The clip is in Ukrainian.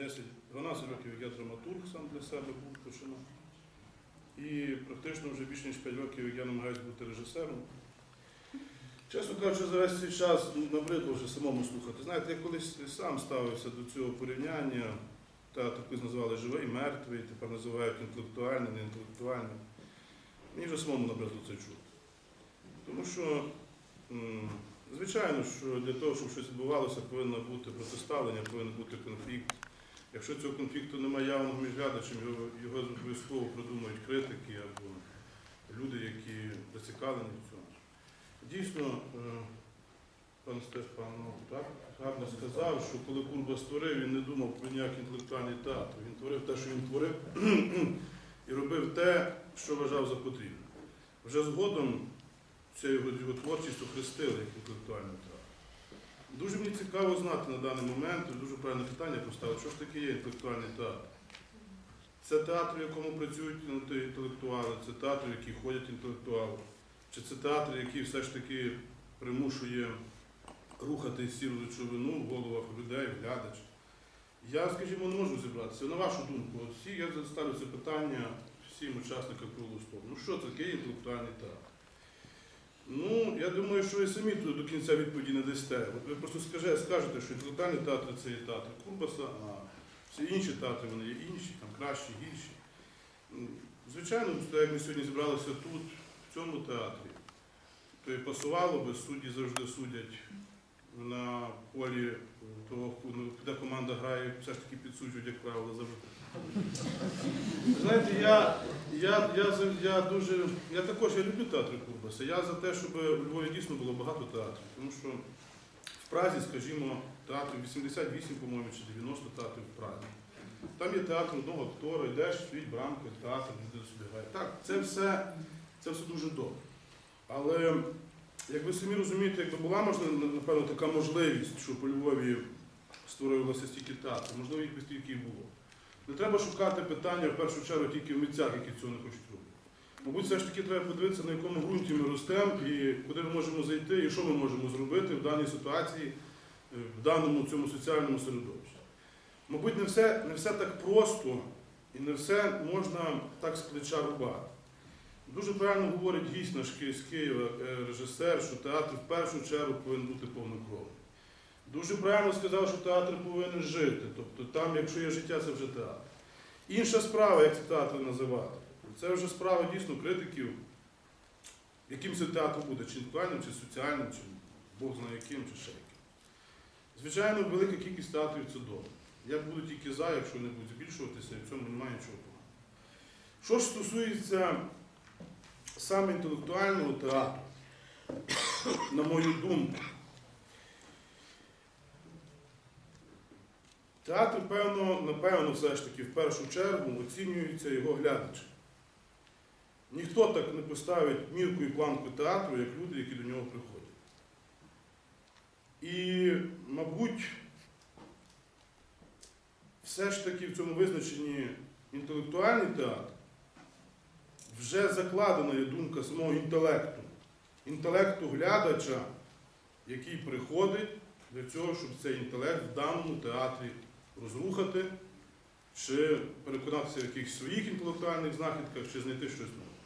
10, 12 років я драматург сам для себе був починав. І практично вже більше ніж 5 років, я намагаюся бути режисером. Чесно кажучи, за весь цей час ну, набридло вже самому слухати. Знаєте, я колись сам ставився до цього порівняння, та колись називали живий, мертвий, тепер називають інтелектуальний, неінтелектуальний. Мені вже самому набридло це чути. Тому що, звичайно, що для того, щоб щось відбувалося, повинно бути протиставлення, повинен бути конфлікт. Якщо цього конфлікту немає явного між глядачем, його, його обов'язково продумують критики або люди, які зацікавлені в цьому. Дійсно, е, пан Стефан ну, так гарно сказав, що коли Курба створив, він не думав про ніякий інтелектуальний театр. Він творив те, що він творив, і робив те, що вважав за потрібне. Вже згодом його, його творчість охрестили як інтелектуальний театр. Дуже мені цікаво знати на даний момент, дуже правильне питання поставити, що ж таке є інтелектуальний театр. Це театр, в якому працюють ну, інтелектуали, це театр, в який ходять інтелектуали. Чи це театр, який все ж таки примушує рухати сіру речовину в головах людей, глядач? Я, скажімо, не можу зібратися. На вашу думку, всі, я ставлю це питання всім учасникам круглого столу. Ну що таке інтелектуальний театр? Ну, я думаю, що ви самі тут до кінця відповіді не дасте. От ви просто скажете, скажете, що інтелектуальний театр це є театр Курбаса, а всі інші театри вони є інші, там кращі, гірші. Звичайно, як ми сьогодні зібралися тут, в цьому театрі, то і пасувало би, судді завжди судять на полі того, ну, де команда грає, все ж таки підсуджують, як правило, завжди. Знаєте, я, я, я, я дуже. Я також я люблю театри Курбаса. Я за те, щоб у Львові дійсно було багато театрів. Тому що в Празі, скажімо, театрів 88, по-моєму, чи 90 театрів в Празі. Там є театр одного актора, йдеш, стоїть брамка, театр, люди собі грають. Так, це все, це все дуже добре. Але як ви самі розумієте, якби була можливо, напевно, така можливість, щоб у Львові створювалося стільки театрів, можливо, їх би стільки і було. Не треба шукати питання в першу чергу тільки в митцях, які цього не хочуть робити. Мабуть, все ж таки треба подивитися, на якому ґрунті ми ростемо і куди ми можемо зайти, і що ми можемо зробити в даній ситуації, е, в даному цьому соціальному середовищі. Мабуть, не все, не все так просто і не все можна так з плеча рубати. Дуже правильно говорить гість наш з Києва, е, режисер, що театр в першу чергу повинен бути повнокровним. Дуже правильно сказав, що театр повинен жити. Тобто там, якщо є життя, це вже театр. Інша справа, як ці театри називати. Це вже справа дійсно критиків, яким це театр буде, чи інтелектуальним, чи соціальним, чи Бог знає яким, чи ще яким. Звичайно, велика кількість театрів це добре. Я буду тільки за, якщо вони будуть збільшуватися, і в цьому немає нічого поганого. Що ж стосується саме інтелектуального театру, на мою думку, Театр, певно, напевно, все ж таки в першу чергу оцінюється його глядачем. Ніхто так не поставить мірку і планку театру, як люди, які до нього приходять. І, мабуть, все ж таки в цьому визначенні інтелектуальний театр вже закладена є думка самого інтелекту, інтелекту глядача, який приходить для цього, щоб цей інтелект в даному театрі розрухати, чи переконатися в якихось своїх інтелектуальних знахідках, чи знайти щось нове.